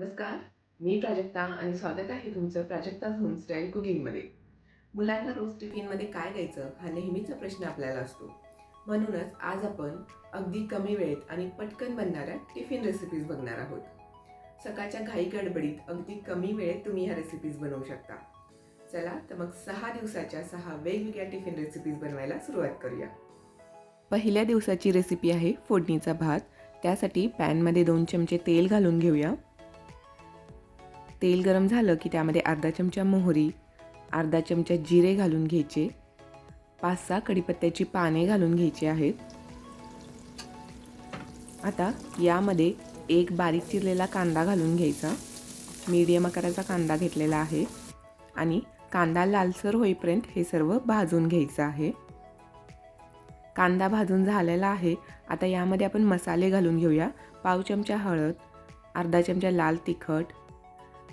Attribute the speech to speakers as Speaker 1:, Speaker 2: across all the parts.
Speaker 1: नमस्कार मी प्राजक्ता आणि स्वागत आहे तुमचं प्राजक्ताज होमस्टाईल कुकिंगमध्ये. मुलांना रोज टिफिनमध्ये काय द्यायचं हा नेहमीचा प्रश्न आपल्याला असतो. म्हणूनच आज आपण अगदी कमी वेळेत आणि पटकन बनणाऱ्या टिफिन रेसिपीज बघणार आहोत. सकाळच्या घाई गडबडीत अगदी कमी वेळेत तुम्ही ह्या रेसिपीज बनवू शकता. चला तर मग सहा दिवसाच्या सहा वेगवेगळ्या टिफिन रेसिपीज बनवायला सुरुवात करूया. पहिल्या दिवसाची रेसिपी आहे फोडणीचा भात. त्यासाठी पॅनमध्ये दोन चमचे तेल घालून घेऊया. तेल गरम झालं की त्यामध्ये अर्धा चमचा मोहरी अर्धा चमचा जिरे घालून घ्यायचे. पाच सहा कढीपत्त्याची पाने घालून घ्यायची आहेत. आता यामध्ये एक बारीक चिरलेला कांदा घालून घ्यायचा. मीडियम आकाराचा कांदा घेतलेला आहे. आणि कांदा लालसर होईपर्यंत हे सर्व भाजून घ्यायचं आहे. कांदा भाजून झालेला आहे. आता यामध्ये आपण मसाले घालून घेऊया. पाव चमचा हळद अर्धा चमचा लाल तिखट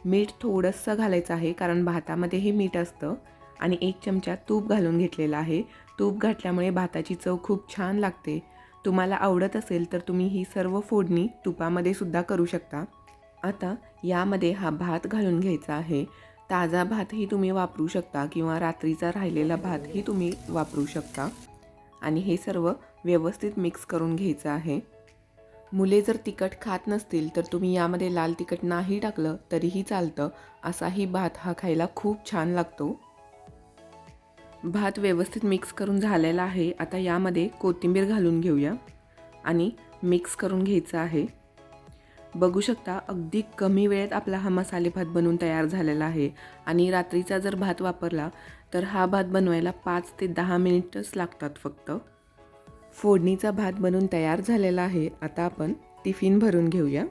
Speaker 1: मीठ थोडंसं घालायचं आहे कारण भातामध्ये हे मीठ असतं. आणि एक चमचा तूप घालून घेतलेला आहे. तूप घातल्यामुळे भाताची चव खूप छान लागते. तुम्हाला आवडत असेल तर तुम्ही ही सर्व फोडणी तुपामध्ये सुद्धा करू शकता. आता यामध्ये हा भात घालून घ्यायचा आहे. ताजा भातही तुम्ही वापरू शकता किंवा रात्रीचा राहिलेला भातही तुम्ही वापरू शकता. आणि हे सर्व व्यवस्थित मिक्स करून घ्यायचं आहे. मुले जर तिखट खात नसतील तर तुम्ही यामध्ये लाल तिखट नाही टाकलं तरीही चालतं. असाही भात हा खायला खूप छान लागतो. भात व्यवस्थित मिक्स करून झालेला आहे. आता यामध्ये कोथिंबीर घालून घेऊया. आणि मिक्स करून घ्यायचं आहे. बघू शकता अगदी कमी वेळेत आपला हा मसाले भात बनवून तयार झालेला आहे. आणि रात्रीचा जर भात वापरला तर हा भात बनवायला पाच ते दहा मिनिटच लागतात फक्त. फोडणीचा भात बनून तयार झालेला आहे. आता आपण टिफिन भरून घेऊया.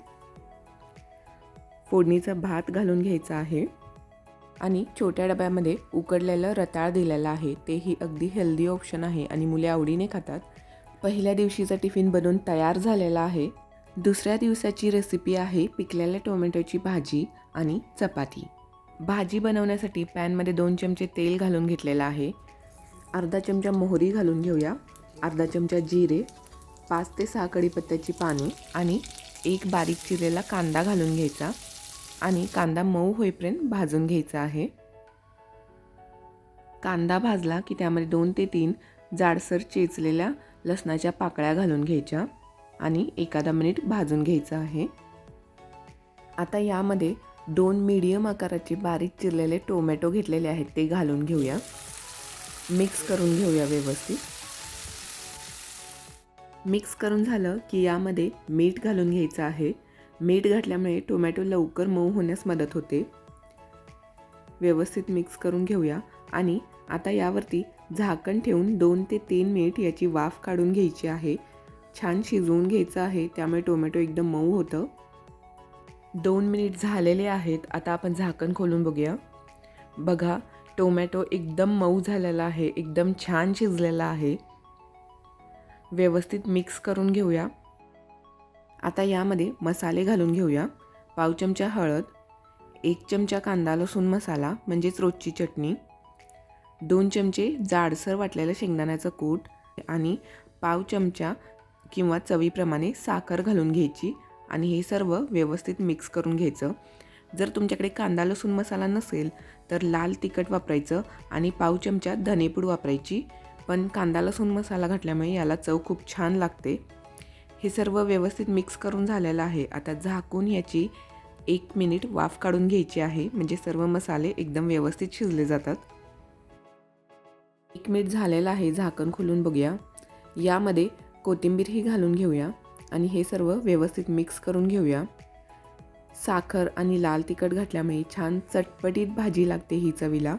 Speaker 1: फोडणीचा भात घालून घ्यायचा आहे. आणि छोट्या डब्यामध्ये उकडलेलं रताळ दिलेलं आहे. तेही अगदी हेल्दी ऑप्शन आहे आणि मुले आवडीने खातात. पहिल्या दिवशीचा टिफिन बनवून तयार झालेला आहे. दुसऱ्या दिवसाची रेसिपी आहे पिकलेल्या टोमॅटोची भाजी आणि चपाती. भाजी बनवण्यासाठी पॅनमध्ये दोन चमचे तेल घालून घेतलेलं आहे. अर्धा चमचा मोहरी घालून घेऊया. अर्धा चमचा जिरे पाच ते सहा कढीपत्त्याची पाने आणि एक बारीक चिरलेला कांदा घालून घ्यायचा आणि कांदा मऊ होईपर्यंत भाजून घ्यायचा आहे. कांदा भाजला की त्यामध्ये दोन ते तीन जाडसर चेचलेल्या लसणाच्या पाकळ्या घालून घ्यायच्या आणि एखादा मिनिट भाजून घ्यायचं आहे. आता यामध्ये दोन मीडियम आकाराचे बारीक चिरलेले टोमॅटो घेतलेले आहेत ते घालून घेऊया. मिक्स करून घेऊया व्यवस्थित. मिक्स करून झालं की यामध्ये मीठ घालून घ्यायचं आहे. मीठ घातल्यामुळे टोमॅटो लवकर मऊ होण्यास मदत होते. व्यवस्थित मिक्स करून घेऊया आणि आता यावरती झाकण ठेवून दोन ते तीन मिनिट याची वाफ काढून घ्यायची आहे. छान शिजवून घ्यायचं आहे त्यामुळे टोमॅटो एकदम मऊ होतं. दोन मिनिट झालेले आहेत आता आपण झाकण खोलून बघूया. बघा टोमॅटो एकदम मऊ झालेला आहे एकदम छान शिजलेला आहे. व्यवस्थित मिक्स करून घेऊया. आता यामध्ये मसाले घालून घेऊया. पाव चमचा हळद एक चमचा कांदा लसूण मसाला म्हणजेच रोजची चटणी दोन चमचे जाडसर वाटलेलं शेंगदाण्याचं कूट आणि पाव चमचा किंवा चवीप्रमाणे साखर घालून घ्यायची आणि हे सर्व व्यवस्थित मिक्स करून घ्यायचं. जर तुमच्याकडे कांदा लसूण मसाला नसेल तर लाल तिखट वापरायचं आणि पाव चमचा धनेपूड वापरायची. पण कांदा लसूण मसाला घातल्यामुळे याला चव खूप छान लागते. हे सर्व व्यवस्थित मिक्स करून झालेलं आहे. आता झाकून याची एक मिनिट वाफ काढून घ्यायची आहे. म्हणजे सर्व मसाले एकदम व्यवस्थित शिजले जातात. एक मिनिट झालेलं आहे झाकण खोलून बघूया. यामध्ये कोथिंबीरही घालून घेऊया आणि हे सर्व व्यवस्थित मिक्स करून घेऊया. साखर आणि लाल तिखट घातल्यामुळे छान चटपटीत भाजी लागते ही चवीला.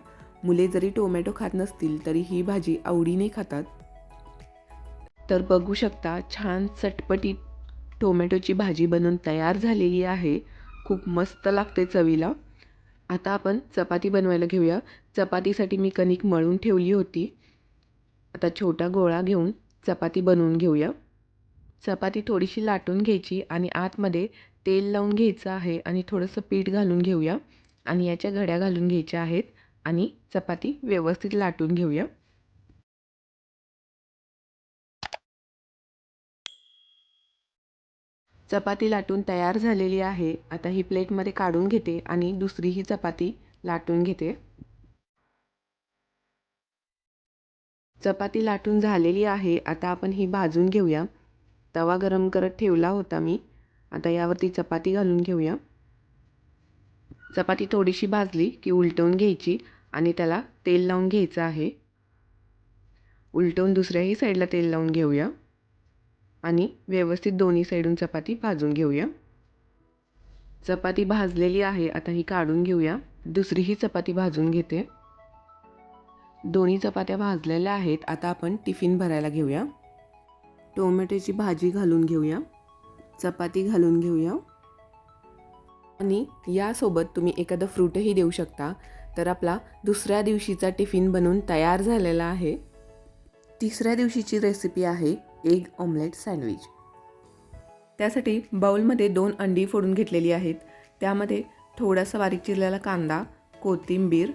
Speaker 1: मुले जरी टोमॅटो खात नसतील तरी ही भाजी आवडीने खातात. तर बघू शकता छान चटपटीत टोमॅटोची भाजी बनवून तयार झालेली आहे. खूप मस्त लागते चवीला. आता आपण चपाती बनवायला घेऊया. चपातीसाठी मी कणिक मळून ठेवली होती. आता छोटा गोळा घेऊन चपाती बनवून घेऊया. चपाती थोडीशी लाटून घ्यायची आणि आतमध्ये तेल लावून घ्यायचं आहे आणि थोडंसं पीठ घालून घेऊया. आणि याच्या घड्या घालून घ्यायच्या आहेत. आणि चपाती व्यवस्थित लाटून घेऊया. चपाती लाटून तयार झालेली आहे. आता ही प्लेटमध्ये काढून घेते आणि दुसरी ही चपाती लाटून घेते. चपाती लाटून झालेली आहे. आता आपण ही भाजून घेऊया. तवा गरम करत ठेवला होता मी. आता यावरती चपाती घालून घेऊया. चपाती थोडीशी भाजली की उलटवून घ्यायची. आणि त्याला तेल लावून घ्यायचं आहे. उलटवून दुसऱ्याही साईडला तेल लावून घेऊया. आणि व्यवस्थित दोन्ही साईडून चपाती भाजून घेऊया. चपाती भाजलेली आहे आता ही काढून घेऊया. दुसरीही चपाती भाजून घेते. दोन्ही चपात्या भाजलेल्या आहेत आता आपण टिफिन भरायला घेऊया. टोमॅटोची भाजी घालून घेऊया. चपाती घालून घेऊया. आणि यासोबत तुम्ही एखादं फ्रूटही देऊ शकता. तर आपला दुसऱ्या दिवशीचा टिफिन बनवून तयार झालेला आहे. तिसऱ्या दिवशीची रेसिपी आहे एग ऑमलेट सँडविच त्यासाठी बाऊलमध्ये दोन अंडी फोडून घेतलेली आहेत. त्यामध्ये थोडासा बारीक चिरलेला कांदा कोथिंबीर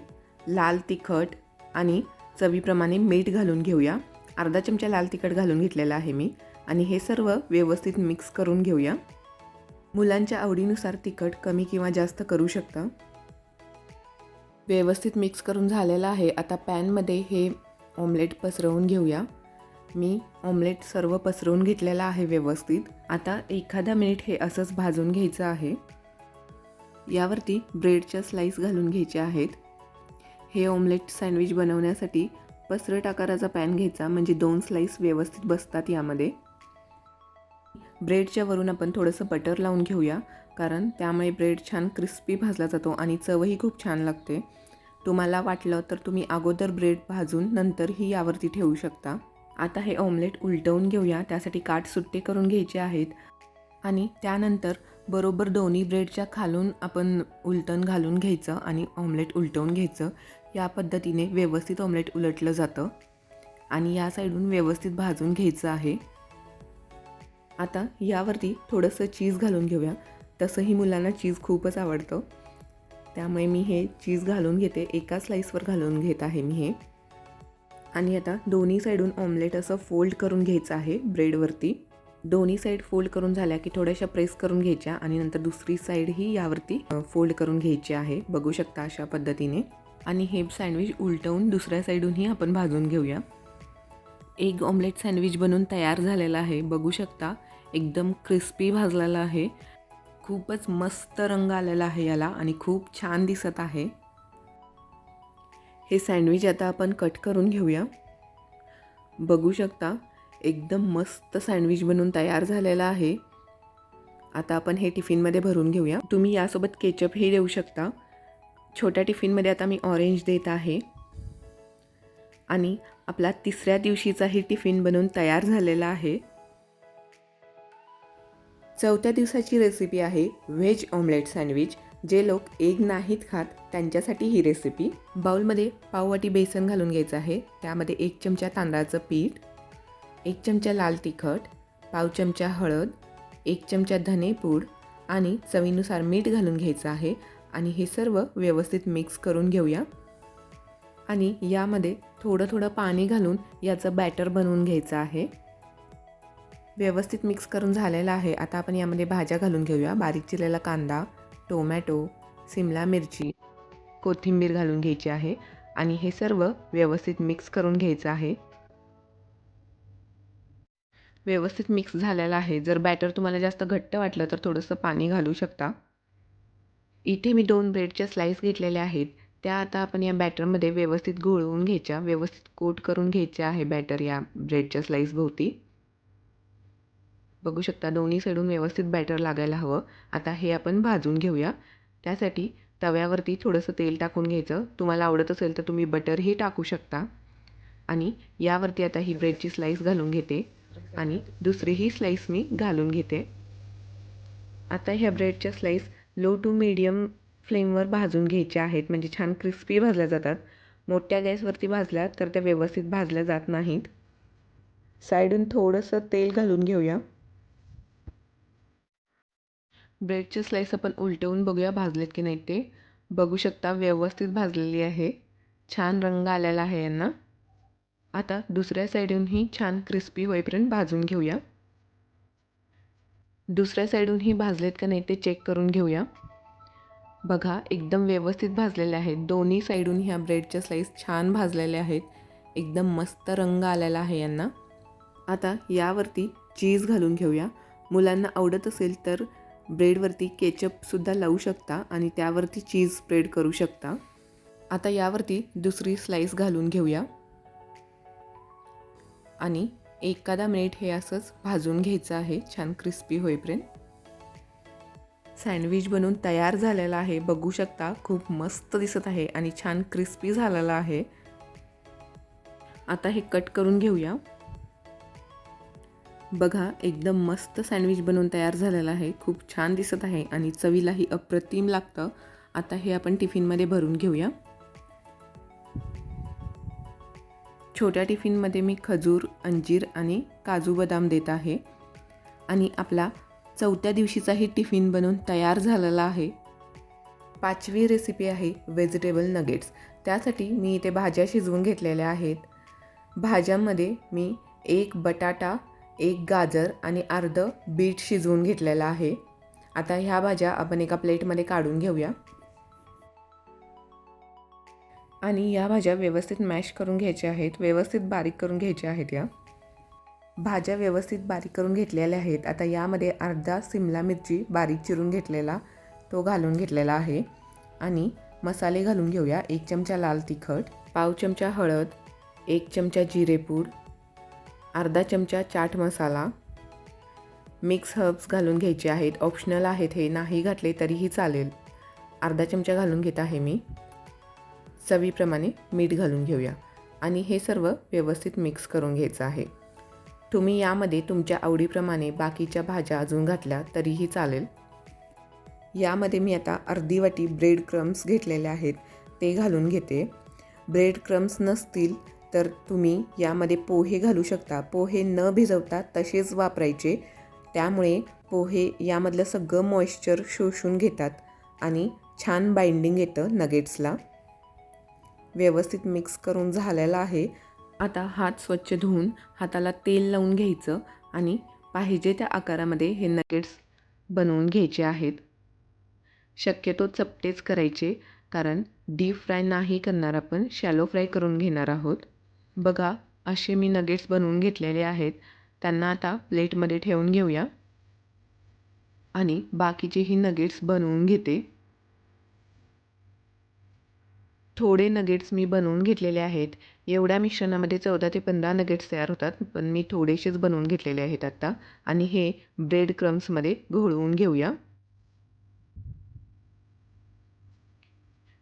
Speaker 1: लाल तिखट आणि चवीप्रमाणे मीठ घालून घेऊया. अर्धा चमचा लाल तिखट घालून घेतलेला आहे मी आणि हे सर्व व्यवस्थित मिक्स करून घेऊया. मुलांच्या आवडीनुसार तिखट कमी किंवा जास्त करू शकता. व्यवस्थित मिक्स करून झालेलं आहे. आता पॅनमध्ये हे ऑमलेट पसरवून घेऊया. मी ऑमलेट सर्व पसरवून घेतलेलं आहे व्यवस्थित. आता एखादा मिनिट हे असंच भाजून घ्यायचं आहे. यावरती ब्रेडच्या स्लाईस घालून घ्यायच्या आहेत. हे ऑमलेट सँडविच बनवण्यासाठी पसरट आकाराचा पॅन घ्यायचा म्हणजे दोन स्लाईस व्यवस्थित बसतात यामध्ये. ब्रेडच्या वरून आपण थोडंसं बटर लावून घेऊया. कारण त्यामुळे ब्रेड छान क्रिस्पी भाजला जातो आणि चवही खूप छान लागते. तुम्हाला वाटलं तर तुम्ही अगोदर ब्रेड भाजून नंतरही यावरती ठेवू शकता. आता हे ऑमलेट उलटवून घेऊया त्यासाठी काठ सुट्टे करून घ्यायचे आहेत. आणि त्यानंतर बरोबर दोन्ही ब्रेडच्या खालून आपण उलटण घालून घ्यायचं आणि ऑमलेट उलटवून घ्यायचं. या पद्धतीने व्यवस्थित ऑमलेट उलटलं जातं. आणि या साईडून व्यवस्थित भाजून घ्यायचं आहे. आता यावरती थोडंसं चीज घालून घेऊया. तसंही मुलांना चीज खूपच आवडतं. त्यामुळे मी हे चीज घालून घेते. एका स्लाईसवर घालून घेत आहे मी हे. आणि आता दोन्ही साईडून ऑमलेट असं फोल्ड करून घ्यायचं आहे ब्रेडवरती दोन्ही साईड फोल्ड करून झाल्या की थोड्याशा प्रेस करून घ्यायच्या आणि नंतर दुसरी साईडही यावरती फोल्ड करून घ्यायची आहे. बघू शकता अशा पद्धतीने. आणि हे सँडविच उलटवून दुसऱ्या साईडूनही आपण भाजून घेऊया. एग ऑमलेट सँडविच बनवून तयार झालेला आहे. बघू शकता एकदम क्रिस्पी भाजलेला आहे. खूपच मस्त रंग आलेला आहे याला आणि खूप छान दिसत आहे. हे सँडविच आता आपण कट करून घेऊया. बघू शकता एकदम मस्त सँडविच बनून तयार झालेला आहे. आता आपण हे टिफिनमध्ये भरून घेऊया. तुम्ही यासोबत केचपही देऊ शकता. छोट्या टिफिनमध्ये आता मी ऑरेंज देत आहे. आणि आपला तिसऱ्या दिवशीचाही टिफिन बनवून तयार झालेला आहे. चौथ्या दिवसाची रेसिपी आहे व्हेज ऑमलेट सँडविच जे लोक एग नाहीत खात त्यांच्यासाठी ही रेसिपी बाउलमध्ये पाववाटी बेसन घालून घ्यायचं आहे. त्यामध्ये एक चमचा तांदळाचं पीठ एक चमचा लाल तिखट पाव चमचा हळद एक चमचा धनेपूड आणि चवीनुसार मीठ घालून घ्यायचं आहे. आणि हे सर्व व्यवस्थित मिक्स करून घेऊया. आणि यामध्ये थोडं थोडं पाणी घालून याचं बॅटर बनवून घ्यायचं आहे. व्यवस्थित मिक्स करून झालेलं आहे. आता आपण यामध्ये भाज्या घालून घेऊया. बारीक चिरलेला कांदा टोमॅटो सिमला मिरची कोथिंबीर घालून घ्यायची आहे आणि हे सर्व व्यवस्थित मिक्स करून घ्यायचं आहे. व्यवस्थित मिक्स झालेलं आहे. जर बॅटर तुम्हाला जास्त घट्ट वाटलं तर थोडंसं पाणी घालू शकता. इथे मी दोन ब्रेडच्या स्लाईस घेतलेल्या आहेत. त्या आता आपण या बॅटरमध्ये व्यवस्थित घोळवून घ्यायच्या. व्यवस्थित कोट करून घ्यायच्या आहे बॅटर या ब्रेडच्या स्लाईसभोवती बघू शकता दोन्ही साईडून व्यवस्थित बॅटर लागायला हवं. आता हे आपण भाजून घेऊया. त्यासाठी तव्यावरती थोडंसं तेल टाकून घ्यायचं. तुम्हाला आवडत असेल तर तुम्ही बटरही टाकू शकता. आणि यावरती आता ही ब्रेडची स्लाईस घालून घेते. आणि दुसरीही स्लाईस मी घालून घेते. आता ह्या ब्रेडच्या स्लाईस लो टू मीडियम फ्लेमवर भाजून घ्यायच्या आहेत. म्हणजे छान क्रिस्पी भाजल्या जातात. मोठ्या गॅसवरती भाजल्या तर त्या व्यवस्थित भाजल्या जात नाहीत. साईडून थोडंसं तेल घालून घेऊया. ब्रेडचे स्लाईस आपण उलटवून बघूया भाजलेत की नाही ते. बघू शकता व्यवस्थित भाजलेली आहे. छान रंग आलेला आहे यांना. आता दुसऱ्या साईडूनही छान क्रिस्पी होईपर्यंत भाजून घेऊया. दुसऱ्या साईडूनही भाजलेत का नाही ते चेक करून घेऊया. बघा एकदम व्यवस्थित भाजलेले आहेत. दोन्ही साईडून ह्या ब्रेडच्या स्लाईस छान भाजलेल्या आहेत. एकदम मस्त रंग आलेला आहे यांना. आता यावरती चीज घालून घेऊया. मुलांना आवडत असेल तर ब्रेडवरती केचपसुद्धा लावू शकता आणि त्यावरती चीज स्प्रेड करू शकता. आता यावरती दुसरी स्लाईस घालून घेऊया. आणि एखादा मिनिट हे असंच भाजून घ्यायचं आहे छान क्रिस्पी होईपर्यंत. सँडविच बनवून तयार झालेला आहे बघू शकता. खूप मस्त दिसत आहे आणि छान क्रिस्पी झालेला आहे. आता हे कट करून घेऊया. बघा एकदम मस्त सँडविच बनवून तयार झालेला आहे. खूप छान दिसत आहे आणि चवीलाही अप्रतिम लागतं. आता हे आपण टिफिनमध्ये भरून घेऊया. छोट्या टिफिनमध्ये मी खजूर अंजीर आणि काजू बदाम देत आहे. आणि आपला चौथ्या दिवशीचाही टिफिन बनवून तयार झालेला आहे. पाचवी रेसिपी आहे व्हेजिटेबल नगेट्स. त्यासाठी मी इथे भाज्या शिजवून घेतलेल्या आहेत. भाज्यांमध्ये मी एक बटाटा एक गाजर आणि अर्ध बीट शिजवून घेतलेला आहे. आता ह्या भाज्या आपण एका प्लेटमध्ये काढून घेऊया. आणि या भाज्या व्यवस्थित मॅश करून घ्यायच्या आहेत. व्यवस्थित बारीक करून घ्यायच्या आहेत या. भाज्या व्यवस्थित बारीक करून घेतलेल्या आहेत. आता यामध्ये अर्धा सिमला मिरची बारीक चिरून घेतलेला तो घालून घेतलेला आहे. आणि मसाले घालून घेऊया. एक चमचा लाल तिखट पाव चमचा हळद एक चमचा जिरेपूड अर्धा चमचा चाट मसाला. मिक्स हर्ब्स घालून घ्यायचे आहेत. ऑप्शनल आहेत हे. नाही घातले तरीही चालेल. अर्धा चमचा घालून घेत आहे मी. चवीप्रमाणे मीठ घालून घेऊया. आणि हे सर्व व्यवस्थित मिक्स करून घ्यायचं आहे. तुम्ही यामध्ये तुमच्या आवडीप्रमाणे बाकीच्या भाज्या अजून घातल्या तरीही चालेल. यामध्ये मी आता अर्धी वाटी ब्रेड क्रम्स घेतलेले आहेत. ते घालून घेते. ब्रेड क्रम्स नसतील तर तुम्ही यामध्ये पोहे घालू शकता. पोहे न भिजवता तसेच वापरायचे. त्यामुळे पोहे यामधलं सगळं मॉइश्चर शोषून घेतात आणि छान बाइंडिंग येतं नगेट्सला व्यवस्थित मिक्स करून झालेला आहे. आता हात स्वच्छ धुवून हाताला तेल लावून घ्यायचं आणि पाहिजे त्या आकारामध्ये हे नगेट्स बनवून घ्यायचे आहेत. शक्यतो चपटेच करायचे कारण डीप फ्राय नाही करणार आपण शॅलो फ्राय करून घेणार आहोत. बघा असे मी नगेट्स बनवून घेतलेले आहेत. त्यांना आता प्लेटमध्ये ठेवून घेऊया. आणि बाकीचेही नगेट्स बनवून घेते. थोडे नगेट्स मी बनवून घेतलेले आहेत. एवढ्या मिश्रणामध्ये चौदा ते पंधरा नगेट्स तयार होतात पण मी थोडेसेच बनवून घेतलेले आहेत आत्ता आणि हे ब्रेड क्रम्समध्ये घोळवून घेऊया.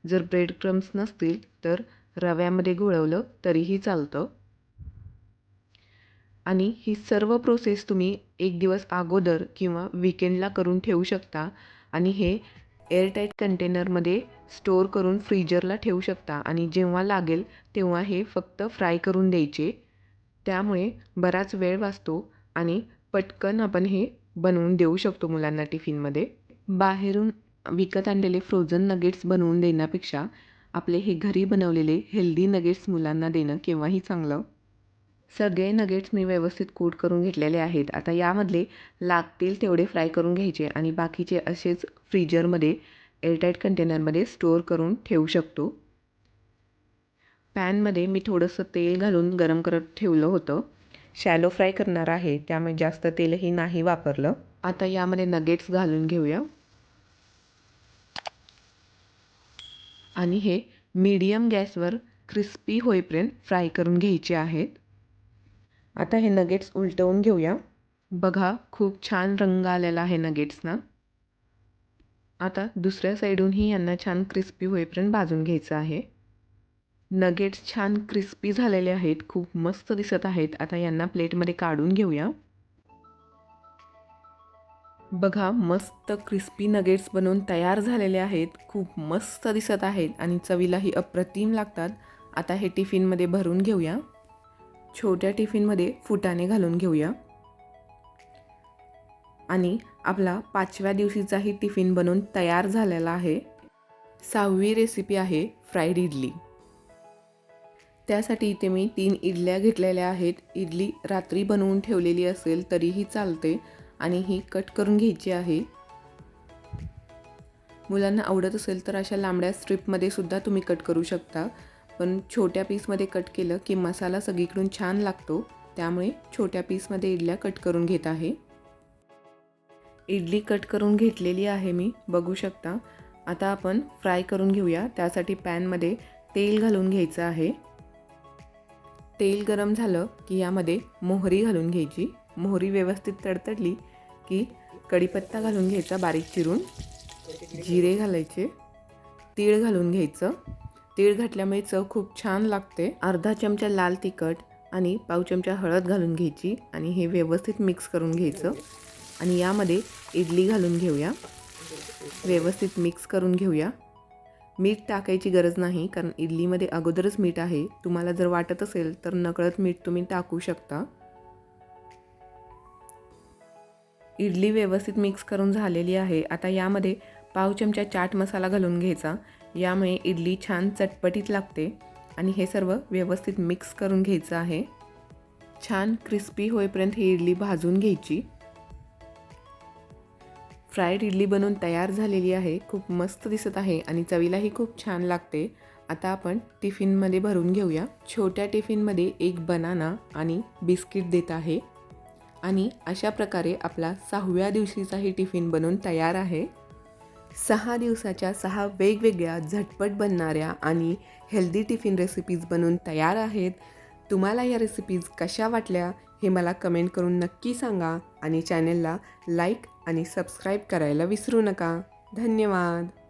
Speaker 1: जर ब्रेड क्रम्स नसतील तर रव्यामध्ये घोळवलं तरीही चालतं. आणि ही सर्व प्रोसेस तुम्ही एक दिवस अगोदर किंवा विकेंडला करून ठेवू शकता आणि हे एअरटाईट कंटेनरमध्ये स्टोअर करून फ्रीजरला ठेवू शकता. आणि जेव्हा लागेल तेव्हा हे फक्त फ्राय करून द्यायचे. त्यामुळे बराच वेळ वाचतो आणि पटकन आपण हे बनवून देऊ शकतो मुलांना टिफिनमध्ये बाहेरून विकत आणलेले फ्रोझन नगेट्स बनवून देण्यापेक्षा आपले हे घरी बनवलेले हेल्दी नगेट्स मुलांना देणं केव्हाही चांगलं. सगळे नगेट्स मी व्यवस्थित कोट करून घेतलेले आहेत. आता यामधले लागतील तेवढे फ्राय करून घ्यायचे आणि बाकीचे असेच फ्रीजरमध्ये एअरटाईट कंटेनरमध्ये स्टोअर करून ठेवू शकतो. पॅनमध्ये मी थोडंसं तेल घालून गरम करत ठेवलं होतं. शॅलो फ्राय करणार आहे त्यामुळे जास्त तेलही नाही वापरलं. आता यामध्ये नगेट्स घालून घेऊया. आणि हे मीडियम गॅसवर क्रिस्पी होईपर्यंत फ्राय करून घ्यायचे आहेत. आता हे नगेट्स उलटवून घेऊया. बघा खूप छान रंग आलेला आहे नगेट्सना आता दुसऱ्या साईडूनही यांना छान क्रिस्पी होईपर्यंत भाजून घ्यायचं आहे. नगेट्स छान क्रिस्पी झालेले आहेत खूप मस्त दिसत आहेत. आता यांना प्लेटमध्ये काढून घेऊया. बघा मस्त क्रिस्पी नगेट्स बनवून तयार झालेले आहेत. खूप मस्त दिसत आहेत आणि चवीलाही अप्रतिम लागतात. आता हे टिफिनमध्ये भरून घेऊया. छोट्या टिफिनमध्ये फुटाने घालून घेऊया. आणि आपला पाचव्या दिवशीचाही टिफिन बनवून तयार झालेला आहे. सहावी रेसिपी आहे फ्राईड इडली. त्यासाठी इथे मी तीन इडल्या घेतलेल्या आहेत. इडली रात्री बनवून ठेवलेली असेल तरीही चालते. आणि ही कट करून घ्यायची आहे. मुलांना आवडत असेल तर अशा लांबड्या स्ट्रिपमध्ये सुद्धा तुम्ही कट करू शकता. पण छोट्या पीसमध्ये कट केलं की मसाला सगळीकडून छान लागतो. त्यामुळे छोट्या पीसमध्ये इडल्या कट करून घेत आहे. इडली कट करून घेतलेली आहे मी बघू शकता. आता आपण फ्राय करून घेऊया. त्यासाठी पॅनमध्ये तेल घालून घ्यायचं आहे. तेल गरम झालं की यामध्ये मोहरी घालून घ्यायची. मोहरी व्यवस्थित तडतडली की कढीपत्ता घालून घ्यायचा बारीक चिरून. जिरे घालायचे. तीळ घालून घ्यायचं. तीळ घातल्यामुळे चव खूप छान लागते. अर्धा चमचा लाल तिखट आणि पाव चमचा हळद घालून घ्यायची आणि हे व्यवस्थित मिक्स करून घ्यायचं. आणि यामध्ये इडली घालून घेऊया. व्यवस्थित मिक्स करून घेऊया. मीठ टाकायची गरज नाही कारण इडलीमध्ये अगोदरच मीठ आहे. तुम्हाला जर वाटत असेल तर नकळत मीठ तुम्ही टाकू शकता. इडली व्यवस्थित मिक्स करून झालेली आहे. आता यामध्ये पाव चमचा चाट मसाला घालून घ्यायचा. यामुळे इडली छान चटपटीत लागते. आणि हे सर्व व्यवस्थित मिक्स करून घ्यायचं आहे. छान क्रिस्पी होईपर्यंत ही इडली भाजून घ्यायची. फ्राईड इडली बनवून तयार झालेली आहे. खूप मस्त दिसत आहे आणि चवीलाही खूप छान लागते. आता आपण टिफिनमध्ये भरून घेऊया. छोट्या टिफिनमध्ये एक बनाना आणि बिस्किट देत आहे. आणि अशा प्रकारे आपला सहाव्या दिवशीचाही टिफिन बनवून तयार आहे. सहा दिवसाच्या सहा वेगवेगळ्या झटपट बनणाऱ्या आणि हेल्दी टिफिन रेसिपीज बनवून तयार आहेत. तुम्हाला या रेसिपीज कशा वाटल्या हे मला कमेंट करून नक्की सांगा आणि चॅनेलला लाईक आणि सबस्क्राईब करायला विसरू नका. धन्यवाद!